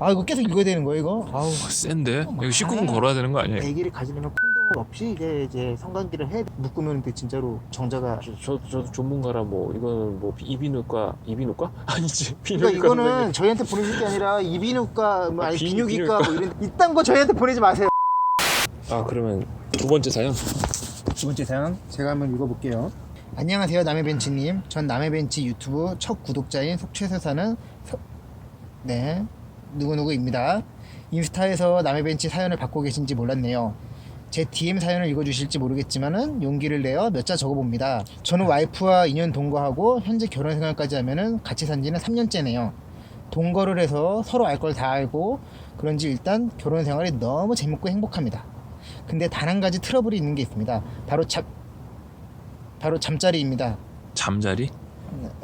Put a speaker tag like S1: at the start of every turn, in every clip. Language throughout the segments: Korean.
S1: 아 이거 계속 읽어야 되는 거야 이거? 아우
S2: 아, 센데?
S1: 어,
S2: 이거 19분 걸어야 되는 거 아니에요?
S1: 애기를 가지려면 콘돔 없이 이제 이제 성관계를 해 묶으면 그 진짜로 정자가
S2: 저, 저, 저도 전문가라 뭐 이거는 뭐 이비인후과 이비인후과? 아니지
S1: 그러니까 이거는 저희한테 보내줄 게 아니라 이비인후과 뭐
S2: 아,
S1: 아니
S2: 비-
S1: 비뇨기과 뭐 이런 이딴 거 저희한테 보내지 마세요.
S2: 아 그러면 두 번째 사연?
S1: 두 번째 사연 제가 한번 읽어볼게요. 안녕하세요 남해벤치님. 전 남해벤치 유튜브 첫 구독자인 속초에서 사는 서... 네 누구누구입니다. 인스타에서 남해벤치 사연을 받고 계신지 몰랐네요. 제 DM 사연을 읽어주실지 모르겠지만은 용기를 내어 몇 자 적어봅니다. 저는 와이프와 2년 동거하고 현재 결혼 생활까지 하면은 같이 산 지는 3년째네요. 동거를 해서 서로 알 걸 다 알고 그런지 일단 결혼 생활이 너무 재밌고 행복합니다. 근데 단 한 가지 트러블이 있는 게 있습니다. 바로 잠 바로 잠자리입니다.
S2: 잠자리?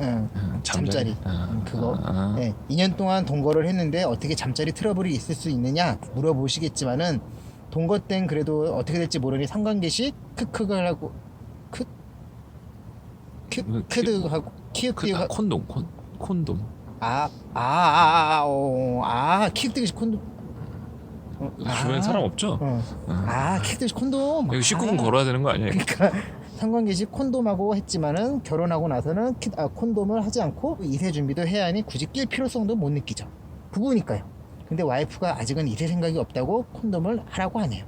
S1: 응,
S2: 아,
S1: 잠자리.
S2: 아,
S1: 음, 그거.
S2: 아,
S1: 네, 2년 동안 동거를 했는데 어떻게 잠자리 트러블이 있을 수 있느냐 물어보시겠지만은 동거 땐 그래도 어떻게 될지 모르니 성관계시 크크를 하고 크 크,
S2: 그 키-
S1: 크드 하고
S2: 그,
S1: 키읔
S2: 아, 콘돔 콘, 콘돔
S1: 아아아아아 키읔 콘돔 어,
S2: 주변에
S1: 아,
S2: 사람 없죠?
S1: 어. 아 키읔 콘돔
S2: 이거 19분
S1: 아.
S2: 걸어야 되는 거 아니에요?
S1: 그러니까 성관계시 콘돔하고 했지만은 결혼하고 나서는 키- 아, 콘돔을 하지 않고 이세 준비도 해야 하니 굳이 낄 필요성도 못 느끼죠. 부부니까요. 근데 와이프가 아직은 이세 생각이 없다고 콘돔을 하라고 하네요.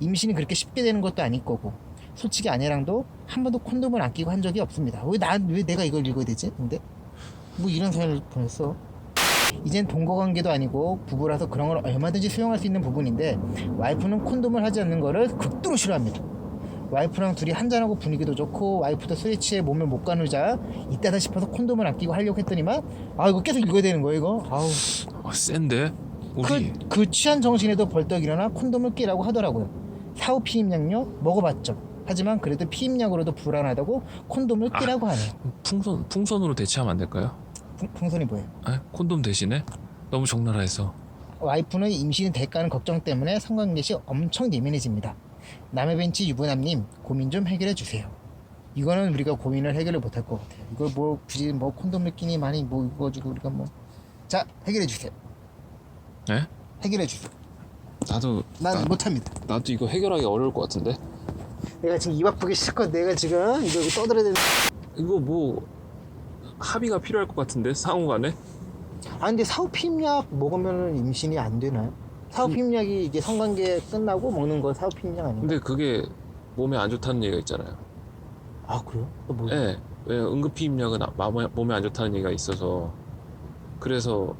S1: 임신이 그렇게 쉽게 되는 것도 아닐 거고 솔직히 아내랑도 한 번도 콘돔을 안 끼고 한 적이 없습니다. 왜 난 왜 내가 이걸 읽어야 되지? 근데 뭐 이런 사연을 보냈어. 이젠 동거관계도 아니고 부부라서 그런 걸 얼마든지 수용할 수 있는 부분인데 와이프는 콘돔을 하지 않는 거를 극도로 싫어합니다. 와이프랑 둘이 한잔하고 분위기도 좋고 와이프도 취해 몸을 못 가누자 이따다 싶어서 콘돔을 안 끼고 하려고 했더니만 아 이거 계속 읽어야 되는 거야 이거 아우
S2: 아, 센데? 우리
S1: 그, 그 취한 정신에도 벌떡 일어나 콘돔을 끼라고 하더라고요 사후 피임약요 먹어봤죠 하지만 그래도 피임약으로도 불안하다고 콘돔을 끼라고 하네요
S2: 풍선, 풍선으로 대체하면 안 될까요?
S1: 풍, 풍선이 뭐예요?
S2: 아, 콘돔 대신에? 너무 적나라해서
S1: 와이프는 임신이 될까는 걱정 때문에 성관계 시 엄청 예민해집니다. 남의 벤치 유부남님 고민 좀 해결해 주세요. 이거는 우리가 고민을 해결을 못할 것 같아요. 이걸 뭐 굳이 뭐 콘돔 느끼니 많이 뭐 이거 가지고 우리가 뭐 자 해결해 주세요.
S2: 네?
S1: 해결해 주세요.
S2: 나도
S1: 난
S2: 나,
S1: 못합니다.
S2: 나도 이거 해결하기 어려울 것 같은데
S1: 내가 지금 입 아프기 싫고 내가 지금 이거 떠들어야 되는.
S2: 이거 뭐 합의가 필요할 것 같은데 상호간에?
S1: 아 근데 사후 피임약 먹으면 임신이 안 되나요? 사후 피임약이 이제 성관계 끝나고 먹는 거 사후 피임약 아닌가?
S2: 근데 그게 몸에 안 좋다는 얘기가 있잖아요
S1: 아 그래요? 또 뭐?
S2: 예. 왜 응급피임약은 아- 마모- 몸에 안 좋다는 얘기가 있어서 그래서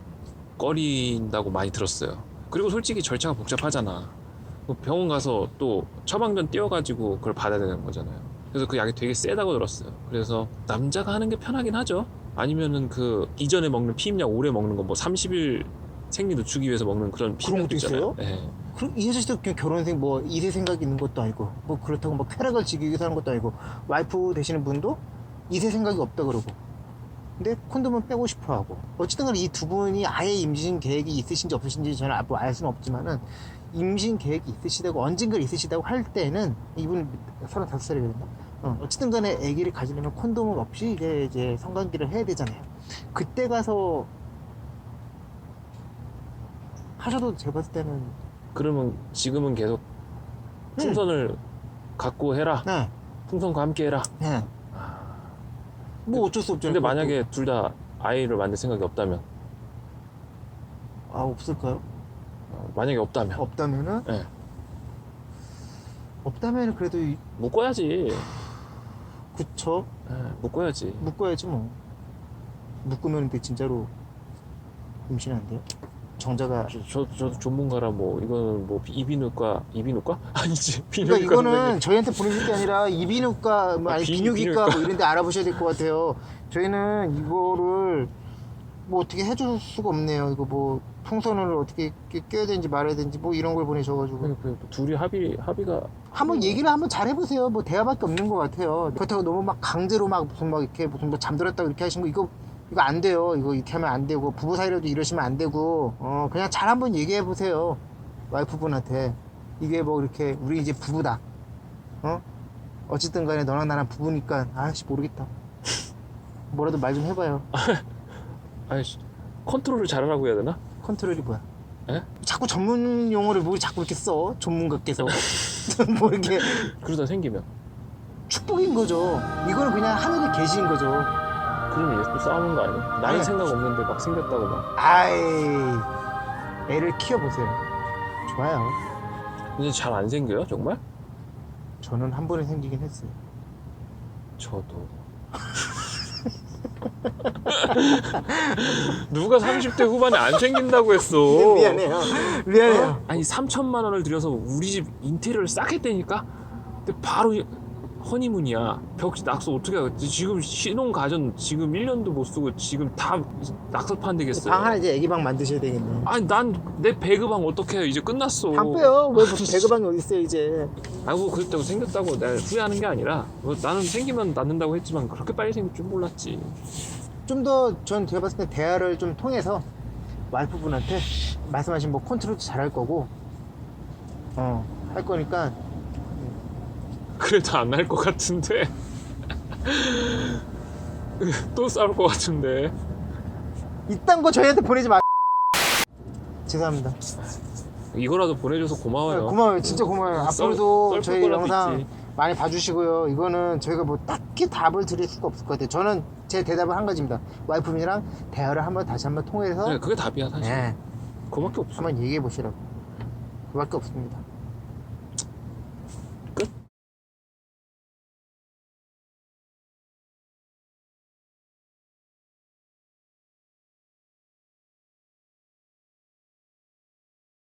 S2: 꺼린다고 많이 들었어요. 그리고 솔직히 절차가 복잡하잖아. 뭐 병원 가서 또 처방전 띄워가지고 그걸 받아야 되는 거잖아요. 그래서 그 약이 되게 세다고 들었어요. 그래서 남자가 하는 게 편하긴 하죠. 아니면은 그 이전에 먹는 피임약 오래 먹는 거 뭐 30일 생리 늦추기 위해서 먹는 그런
S1: 그런 것도 있어요?
S2: 예.
S1: 그럼 이 아저씨도 그냥 결혼생 뭐 이세 생각이 있는 것도 아니고 뭐 그렇다고 뭐 쾌락을 즐기기 위해서 하는 것도 아니고 와이프 되시는 분도 이세 생각이 없다 그러고. 근데 콘돔은 빼고 싶어 하고. 어쨌든 간에 이 두 분이 아예 임신 계획이 있으신지 없으신지 저는 뭐 알 수는 없지만은 임신 계획이 있으시다고 언젠가 있으시다고 할 때는 이분 35살이거든요. 어, 어쨌든 간에 아기를 가지려면 콘돔 없이 이제, 이제 성관계를 해야 되잖아요. 그때 가서 하셔도 제가 봤을 때는
S2: 그러면 지금은 계속
S1: 네.
S2: 풍선을 갖고 해라.
S1: 네.
S2: 풍선과 함께 해라.
S1: 네. 뭐 어쩔 수 없죠.
S2: 근데 만약에 둘 다 아이를 만들 생각이 없다면
S1: 아 없을까요?
S2: 어, 만약에 없다면
S1: 없다면은
S2: 네.
S1: 없다면은 그래도 이-
S2: 묶어야지
S1: 그쵸
S2: 예, 묶어야지
S1: 묶어야지 뭐 묶으면 근데 진짜로 임신 안 돼요? 정자가
S2: 저, 저, 저도 전문가라 뭐 이거는 뭐 이비인후과 이비인후과? 아니지
S1: 그러니까 이거는
S2: 선생님.
S1: 저희한테 보내줄 게 아니라 이비인후과 뭐
S2: 아,
S1: 아니
S2: 비-
S1: 비뇨기과
S2: 비뇨기과.
S1: 뭐 이런 데 알아보셔야 될 것 같아요 저희는 이거를 뭐 어떻게 해줄 수가 없네요 이거 뭐 풍선을 어떻게 끼- 껴야 되는지 말아야 되는지 뭐 이런 걸 보내셔가지고
S2: 그, 그 둘이 합의 합의가
S1: 한번 얘기를 한번 잘 해보세요. 뭐 대화밖에 없는 것 같아요. 그렇다고 너무 막 강제로 막 무슨 막 이렇게 무슨 뭐 잠들었다고 이렇게 하신 거 이거 이거 안 돼요. 이거 이렇게 하면 안 되고 부부 사이라도 이러시면 안 되고 어 그냥 잘 한번 얘기해 보세요. 와이프분한테 이게 뭐 이렇게 우리 이제 부부다. 어 어쨌든 간에 너랑 나랑 부부니까 아씨 모르겠다. 뭐라도 말 좀 해봐요.
S2: 아니 컨트롤을 잘하라고 해야 되나?
S1: 컨트롤이 뭐야?
S2: 에?
S1: 자꾸 전문 용어를 뭐 자꾸 이렇게 써 전문가께서 뭐 이렇게
S2: 그러다 생기면
S1: 축복인 거죠. 이거는 그냥 하늘에 계신 거죠.
S2: 그러면 얘또 싸우는 거 아니야? 나는
S1: 아니야.
S2: 생각 없는데 막 생겼다고 막
S1: 아이 애를 키워보세요. 좋아요.
S2: 이제 잘 안 생겨요 정말?
S1: 저는 한 번에 생기긴 했어요.
S2: 저도 누가 30대 후반에 안 생긴다고 했어
S1: 미안해요. 미안해요.
S2: 어? 아니 3천만 원을 들여서 우리 집 인테리어를 싹 했다니까? 근데 바로 이- 허니문이야. 벽 낙서 어떻게 하겠지 지금 신혼 가전 지금 1년도 못 쓰고 지금 다 낙서 판 되겠어요.
S1: 방 하나 이제 애기 방 만드셔야 되겠네.
S2: 아니 난 내 배그방 어떻게 해요? 이제 끝났어.
S1: 방 빼요. 왜 무슨 배그방이 어디 있어요 이제?
S2: 아이고 그랬다고 생겼다고 내가 후회하는 게 아니라 뭐 나는 생기면 낳는다고 했지만 그렇게 빨리 생길 줄 몰랐지.
S1: 좀 더 전 제가 봤을 때 대화를 좀 통해서 와이프분한테 말씀하신 뭐 컨트롤도 잘할 거고 어 할 거니까
S2: 그래도 안 날 것 같은데 또 싸울 것 같은데
S1: 이딴 거 저희한테 보내지 마. 죄송합니다.
S2: 이거라도 보내줘서 고마워요
S1: 고마워요. 진짜 고마워요.
S2: 썰-
S1: 앞으로도
S2: 썰
S1: 저희
S2: 거라도
S1: 영상
S2: 있지.
S1: 많이 봐주시고요. 이거는 저희가 뭐 딱히 답을 드릴 수가 없을 것 같아요. 저는 제 대답은 한 가지입니다. 와이프분이랑 대화를 한번 다시 한번 통해서
S2: 그래, 그게 답이야 사실
S1: 네,
S2: 그거밖에 없어
S1: 한번 얘기해 보시라고. 그밖에 없습니다.